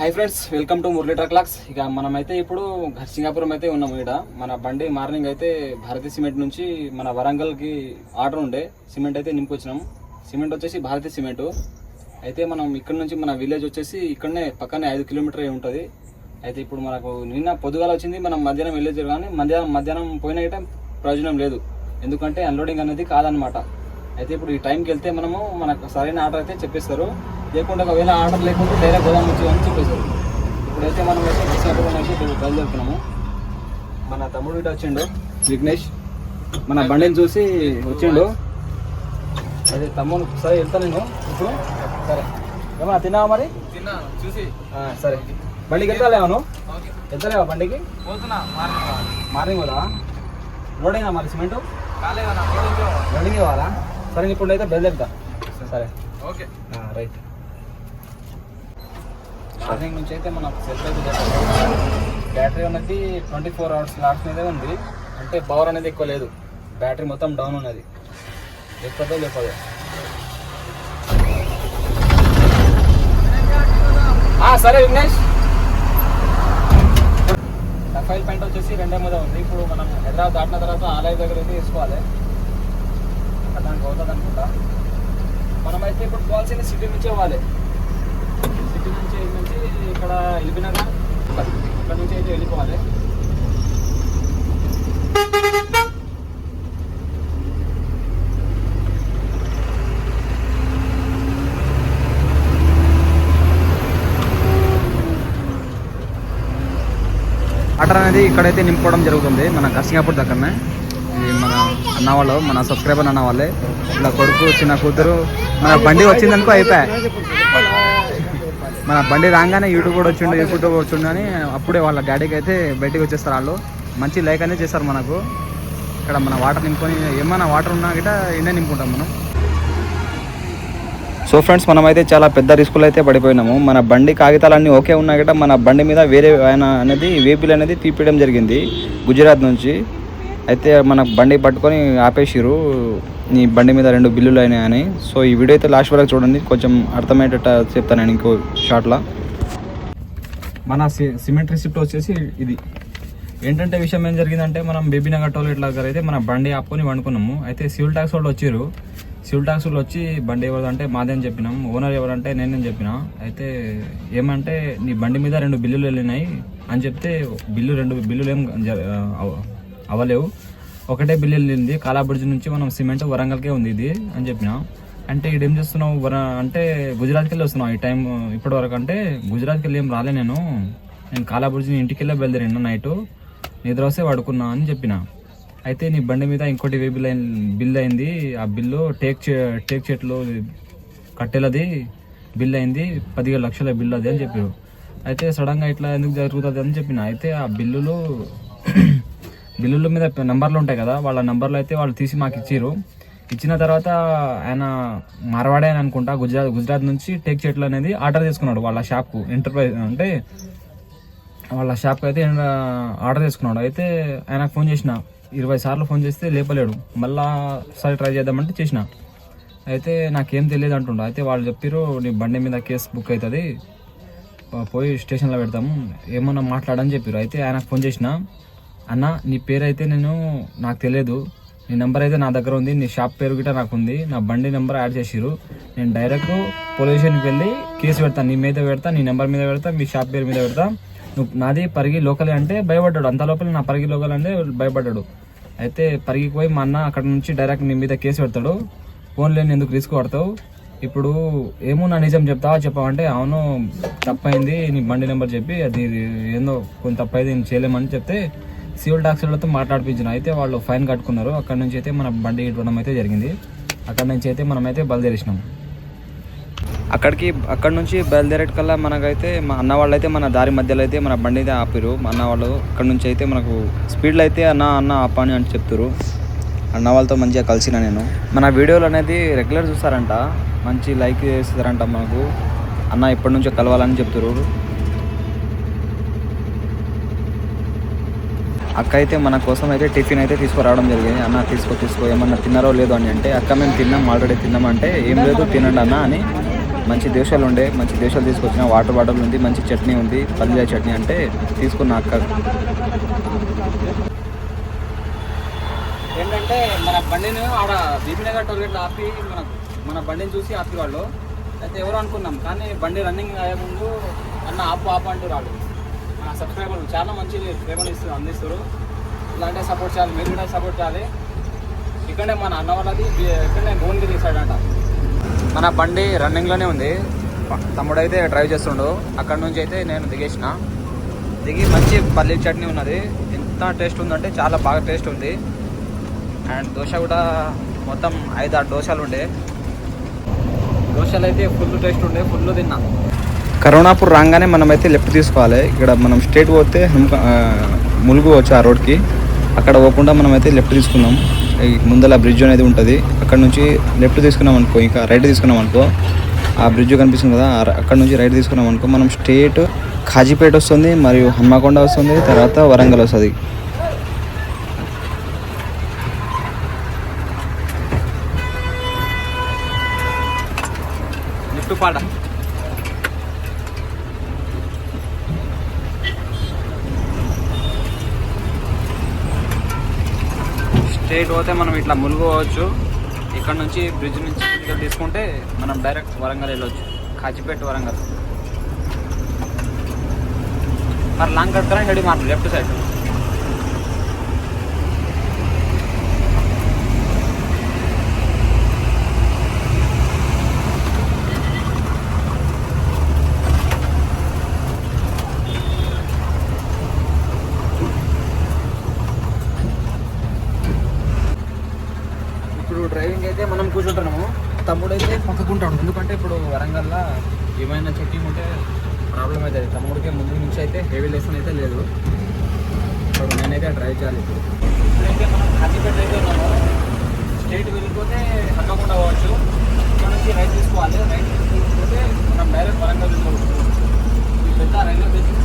Hi friends welcome to Murali truck logs ఇక మనమైతే ఇప్పుడు సింగాపురం అయితే ఉన్నాము ఇక్కడ మన బండి మార్నింగ్ అయితే భారతీయ సిమెంట్ నుంచి మన వరంగల్కి ఆర్డర్ ఉండే. సిమెంట్ అయితే నింపుకొచ్చినాం సిమెంట్ వచ్చేసి భారతీయ సిమెంట్. అయితే మనం ఇక్కడ నుంచి మన విలేజ్ వచ్చేసి ఇక్కడనే పక్కనే ఐదు కిలోమీటర్ ఉంటుంది. అయితే ఇప్పుడు మనకు నిన్న పొద్దుగాల వచ్చింది మనం మధ్యాహ్నం విలేజ్ కానీ మధ్యాహ్నం మధ్యాహ్నం పోయిన ప్రయోజనం లేదు. ఎందుకంటే అన్లోడింగ్ అనేది కాదనమాట. అయితే ఇప్పుడు ఈ టైంకి వెళ్తే మనము మనకు సరైన ఆర్డర్ అయితే చెప్పేస్తారు. లేకుండా ఒకవేళ ఆర్డర్ లేకుంటే డైరెక్ట్ గోదాం వచ్చి అని చెప్పేశారు ఇప్పుడైతే మనం అయితే విశాఖపట్నం అయితే ఇప్పుడు బయలుదేరుతున్నాము. మన తమ్ముడు ఇటు వచ్చిండు విఘ్నేష్. మన బండిని చూసి వచ్చిండు. అదే తమ్ముడు సరే వెళ్తా నేను. ఇప్పుడు సరే. ఏమన్నా తిన్నావా మరి? తిన్నా చూసి. సరే. బండికి వెళ్తాలేమను ఓకే. వెళ్తలేవా బండికి? పోతున్నా మార్నింగ్ మార్నింగ్ పోదా? లోడ్ అయినా మరి సిమెంట్? లోడింగ్ ఇవ్వాలా సరే ఇప్పుడు అయితే బయలుదేరుతా సరే. ఓకే. రైట్. మార్నింగ్ నుంచి అయితే మన సెల్ఫ్ అయితే బ్యాటరీ అనేది ట్వంటీ ఫోర్ అవర్స్ లాస్ట్ మీదే ఉంది. అంటే పవర్ అనేది ఎక్కువ లేదు. బ్యాటరీ మొత్తం డౌన్ ఉన్నది. లేకపోతే లేకపోతే. సరే విఘ్నేష్. రఫైల్ పెయింట్ వచ్చేసి రెండే మీద ఉంది. ఇప్పుడు మనం హైదరాబాద్ దాటిన తర్వాత ఆలయ దగ్గర అయితే తీసుకోవాలి అక్కడ దానికి అవుతుంది అనుకుంటా మనమైతే ఇప్పుడు పోవాల్సింది సిటీ నుంచే పోవాలి. సిటీ నుంచి నుంచి ఇక్కడ వెళ్ళిపోయినాక ఇక్కడ నుంచి అయితే వెళ్ళిపోవాలి. వాటర్ అనేది ఇక్కడైతే నింపుకోవడం జరుగుతుంది. మన కసింగాపూర్ దగ్గరనే. అన్నవాళ్ళు మన అన్న వాళ్ళు మన సబ్స్క్రైబర్ అన్న వాళ్ళే. ఇలా కొడుకు చిన్న కూతురు మన బండి వచ్చిందనుకో అయిపోయా. మన బండి రాగానే యూట్యూబ్ కూడా వచ్చిండు యూట్యూబ్ వచ్చిండు అని అప్పుడే వాళ్ళ డాడీకి అయితే బయటికి వచ్చేస్తారు వాళ్ళు. మంచి లైక్ అనేది చేస్తారు మనకు. ఇక్కడ మన వాటర్ నింపుకొని ఏమైనా వాటర్ ఉన్నా గిట ఇండే నింపుకుంటాం మనం. సో ఫ్రెండ్స్ మనమైతే చాలా పెద్ద రిస్కులు అయితే పడిపోయినాము. మన బండి కాగితాలన్నీ ఓకే ఉన్నా గిట మన బండి మీద వేరే ఆయన అనేది వేపిల్ అనేది తీపియడం జరిగింది గుజరాత్ నుంచి. అయితే మన బండి పట్టుకొని ఆపేసిరు నీ బండి మీద రెండు బిల్లులు అయినాయని. సో ఈ వీడియో అయితే లాస్ట్ వరకు చూడండి. కొంచెం అర్థమయ్యేటట్టు చెప్తాను నేను ఇంకో షార్ట్లో మన సి- సిమెంట్ రిసిప్ట్ వచ్చేసి ఇది. ఏంటంటే విషయం ఏం జరిగిందంటే మనం బేబీ నగర్ టోల్ దగ్గర అయితే మన బండి ఆపుకొని వండుకున్నాము. అయితే సివిల్ ట్యాక్స్ వాళ్ళు వచ్చారు. సివిల్ ట్యాక్స్ వాళ్ళు వచ్చి బండి ఎవరిదంటే మాదే అని చెప్పినాం. ఓనర్ ఎవరంటే నేనని చెప్పిన. అయితే ఏమంటే నీ బండి మీద రెండు బిల్లులు వెళ్ళినాయి అని చెప్తే బిల్లు రెండు బిల్లులు ఏం అవ్వలేవు ఒకటే బిల్లు వెళ్ళింది. కాలాబ్రిడ్జ్ నుంచి మనం సిమెంట్ వరంగల్కే ఉంది ఇది అని చెప్పిన. అంటే ఇడేం చేస్తున్నావు? వర అంటే గుజరాత్కి వెళ్ళి వస్తున్నావు? ఈ టైం ఇప్పటి వరకు అంటే గుజరాత్కి వెళ్ళి ఏం రాలే నేను. నేను కాలాబ్రిడ్జ్ ఇంటికి వెళ్ళే బయలుదేరిన నైట్. నిద్ర వస్తే పడుకున్నా అని చెప్పిన. అయితే నీ బండి మీద ఇంకోటి వే బిల్ అయింది బిల్ అయింది. ఆ బిల్లు టేక్ చే- టేక్ చెట్లు కట్టెలది. బిల్ అయింది. పదిహేడు లక్షల బిల్లు అది అని చెప్పారు. అయితే సడన్గా ఇట్లా ఎందుకు జరుగుతుంది అని చెప్పిన. అయితే ఆ బిల్లులు బిల్లుల మీద నెంబర్లు ఉంటాయి కదా వాళ్ళ నెంబర్లు అయితే వాళ్ళు తీసి మాకు ఇచ్చిర్రు. ఇచ్చిన తర్వాత ఆయన మార్వాడే అని అనుకుంటా గుజరాత్ గుజరాత్ నుంచి టేక్ చెట్లు అనేది ఆర్డర్ చేసుకున్నాడు వాళ్ళ షాప్కు ఎంటర్ప్రైజ్ అంటే వాళ్ళ షాప్కి అయితే ఆయన ఆర్డర్ చేసుకున్నాడు. అయితే ఆయనకు ఫోన్ చేసిన ఇరవై సార్లు ఫోన్ చేస్తే లేపలేడు. మళ్ళా ఒకసారి ట్రై చేద్దామంటే చేసిన. అయితే నాకేం తెలియదు అంటుండ. అయితే వాళ్ళు చెప్పారు నీ బండి మీద కేసు బుక్ అవుతుంది పోయి స్టేషన్లో పెడతాము ఏమన్నా మాట్లాడని చెప్పారు అయితే ఆయనకు ఫోన్ చేసిన అన్న నీ పేరు అయితే నేను నాకు తెలియదు నీ నెంబర్ అయితే నా దగ్గర ఉంది నీ షాప్ పేరు గిట్ట నాకు ఉంది. నా బండి నెంబర్ యాడ్ చేసిరు నేను డైరెక్ట్ పోలీస్ స్టేషన్కి వెళ్ళి కేసు పెడతా నీ మీద పెడతా నీ నెంబర్ మీద పెడతా మీ షాప్ పేరు మీద పెడతా. నువ్వు నాది పరిగి లోకలే అంటే భయపడ్డాడు. అంత లోపల నా పరిగి లోకల్ అంటే భయపడ్డాడు. అయితే పరిగికి పోయి మా అన్న అక్కడ నుంచి డైరెక్ట్ నీ మీద కేసు పెడతాడు. ఫోన్ లేని ఎందుకు రిస్క్ పడతావు ఇప్పుడు ఏమో నా నిజం చెప్తావా చెప్పావంటే అవును తప్పైంది నీ బండి నెంబర్ చెప్పి అది ఏందో కొంత తప్పైంది నేను చేయలేమని చెప్తే సివిల్ టాక్సీలతో మాట్లాడిపించిన అయితే వాళ్ళు ఫైన్ కట్టుకున్నారు. అక్కడ నుంచి అయితే మన బండి ఇవ్వడం అయితే జరిగింది. అక్కడ నుంచి అయితే మనమైతే బయలుదేరేసినాం. అక్కడికి అక్కడ నుంచి బయలుదేరేట కల్లా మనకైతే మా అన్న వాళ్ళు అయితే మన దారి మధ్యలో అయితే మన బండి అయితే ఆపిరు మా అన్న వాళ్ళు అక్కడ నుంచి అయితే మనకు స్పీడ్లో అయితే అన్న అన్న ఆపని అని చెప్తారు అన్న వాళ్ళతో మంచిగా కలిసిన నేను. మన వీడియోలు అనేది రెగ్యులర్ చూస్తారంట. మంచి లైక్ చేస్తారంట మనకు అన్న ఇప్పటి నుంచో కలవాలని చెప్తారు అక్క అయితే మన కోసం అయితే టిఫిన్ అయితే తీసుకురావడం జరిగింది. అన్న తీసుకో తీసుకో ఏమన్నా తిన్నారో లేదో అని అంటే అక్క మేము తిన్నాం ఆల్రెడీ తిన్నామంటే ఏం లేదు తినండి అన్న అని మంచి దేశాలు ఉండే మంచి దేశాలు తీసుకొచ్చిన వాటర్ బాటిల్ ఉంది మంచి చట్నీ ఉంది పల్లీల చట్నీ అంటే తీసుకున్న అక్క. ఏంటంటే మన బండిని ఆడ బీబీనగర్ టోల్గేట్ ఆపి మన మన బండిని చూసి ఆపి వాళ్ళు. అయితే ఎవరు అనుకున్నాం కానీ బండి రన్నింగ్ అయ్యే ముందు అన్న ఆపు ఆపు అంటూ రాడు సబ్స్క్రైబర్లు చాలా మంచి ప్రేమలు ఇస్తారు అందిస్తారు ఇలాంటి సపోర్ట్ చేయాలి మీరు కూడా సపోర్ట్ చేయాలి. ఇక్కడే మన అన్న వాళ్ళది బి- ఇక్కడనే భువనగిరి సైడ్ అంట మన బండి రన్నింగ్లోనే ఉంది. తమ్ముడైతే డ్రైవ్ చేస్తుండు. అక్కడ నుంచి అయితే నేను దిగేసిన. దిగి మంచి పల్లీ చట్నీ ఉన్నది. ఎంత టేస్ట్ ఉందంటే చాలా బాగా టేస్ట్ ఉంది. అండ్ దోశ కూడా మొత్తం ఐదు ఆరు దోశలు ఉండే. దోశలు అయితే ఫుల్ టేస్ట్ ఉండే ఫుల్ తిన్నా. కరోనాపూర్ రాగానే మనమైతే లెఫ్ట్ తీసుకోవాలి. ఇక్కడ మనం స్ట్రేట్ పోతే హనుక ములుగు వచ్చు ఆ రోడ్కి. అక్కడ పోకుండా మనం అయితే లెఫ్ట్ తీసుకున్నాం. ముందల బ్రిడ్జ్ అనేది ఉంటుంది. అక్కడ నుంచి లెఫ్ట్ తీసుకున్నాం అనుకో ఇంకా రైట్ తీసుకున్నాం అనుకో ఆ బ్రిడ్జ్ కనిపిస్తుంది కదా అక్కడ నుంచి రైట్ తీసుకున్నాం అనుకో మనం స్టేట్ ఖాజీపేట వస్తుంది మరియు హన్మకొండ వస్తుంది తర్వాత వరంగల్ వస్తుంది. పాట. స్ట్రేట్ పోతే మనం ఇట్లా ములుగు పోవచ్చు. ఇక్కడ నుంచి బ్రిడ్జ్ నుంచి ఇక్కడ తీసుకుంటే మనం డైరెక్ట్ వరంగల్ వెళ్ళొచ్చు. కాచిపేట వరంగల్. మరి లాంగ్ కట్టారా కరెంట్ రెడీ మాకు లెఫ్ట్ సైడ్? ఇప్పుడు డ్రైవింగ్ అయితే మనం కూర్చుంటున్నాము. తమ్ముడు అయితే పక్కకుంటాడు ఎందుకంటే ఇప్పుడు వరంగల్లో ఏమైనా చెక్కింగ్ ఉంటే ప్రాబ్లం అవుతుంది. తమ్ముడికి ముందు నుంచి అయితే హెవీ లెసన్ అయితే లేదు. ఇప్పుడు నేనైతే డ్రైవ్ చేయాలి ఇప్పుడు. ఇప్పుడైతే మనం కాజీపేట అయితే ఉన్నాము. స్టేట్ వెళ్ళిపోతే హక్కకుండా పోవచ్చు. ఇక్కడ నుంచి రైట్ తీసుకోవాలి. రైట్ తీసుకుంటే మనం డైరెక్ట్ వరంగల్ వెళ్ళవచ్చు పెద్ద రైల్వే స్టేషన్.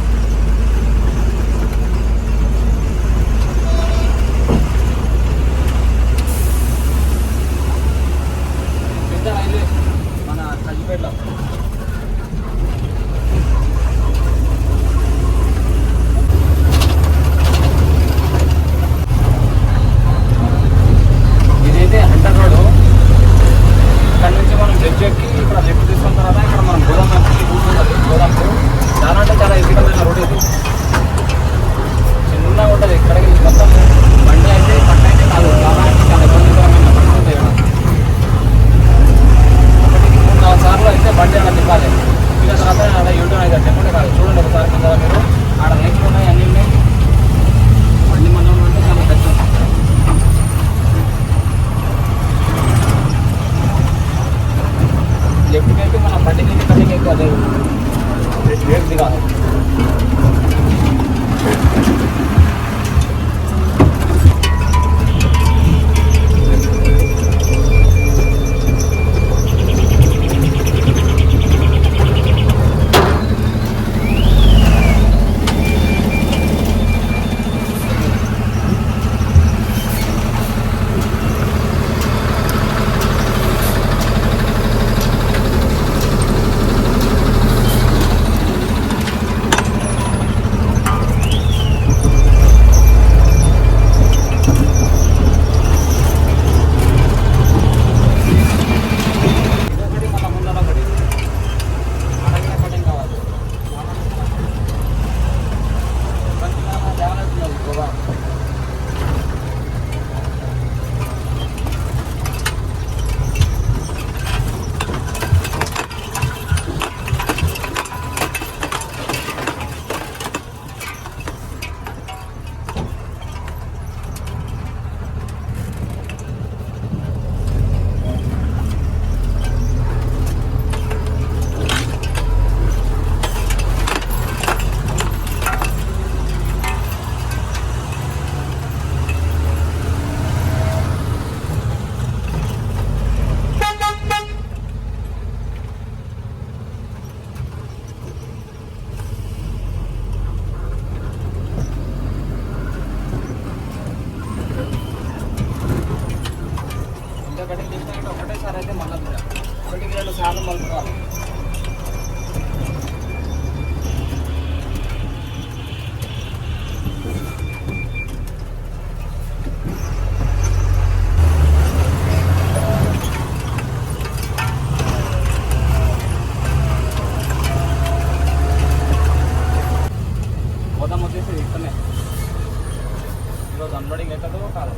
ఈరోజు అన్లోడింగ్ అవుతుందో కాదు.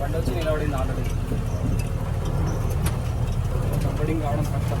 బండి వచ్చి నిలబడింది ఆల్రెడీ అన్లోడింగ్ కావడం కష్టం.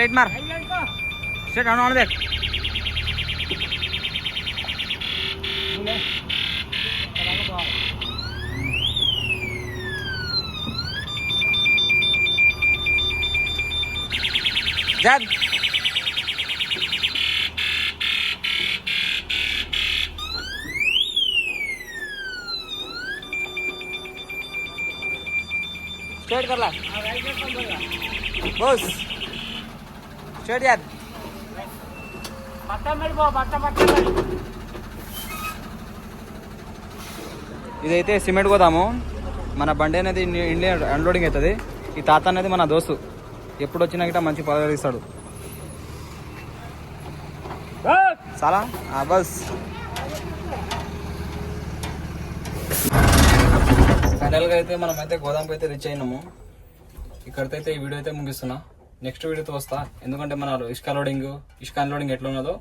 लाइट मार. सेट ऑन ऑन देख जान स्टार्ट करला. बस షేర్ ఇదైతే సిమెంట్ గోదాము. మన బండి అనేది ఇండియా అన్లోడింగ్ అవుతుంది. ఈ తాత అనేది మన దోస్తు. ఎప్పుడు వచ్చినా గిట్ట మంచి పదవిస్తాడు. చాలా బస్. ఫైనల్గా అయితే మనమైతే గోదాంకి అయితే రీచ్ అయినాము. అయితే ఈ వీడియో అయితే ముగిస్తున్నా. నెక్స్ట్ వీడియోతో వస్తా. ఎందుకంటే మన ఇష్కా లోడింగ్ ఇష్కా అన్లోడింగ్ ఎట్లా ఉన్నదో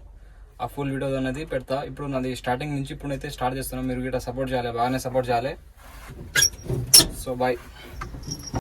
ఆ ఫుల్ వీడియో అనేది పెడతా. ఇప్పుడు నాది స్టార్టింగ్ నుంచి ఇప్పుడు అయితే స్టార్ట్ చేస్తున్నాం. మీరు గిట్ట సపోర్ట్ చేయాలి బాగానే సపోర్ట్ చేయాలి. So bye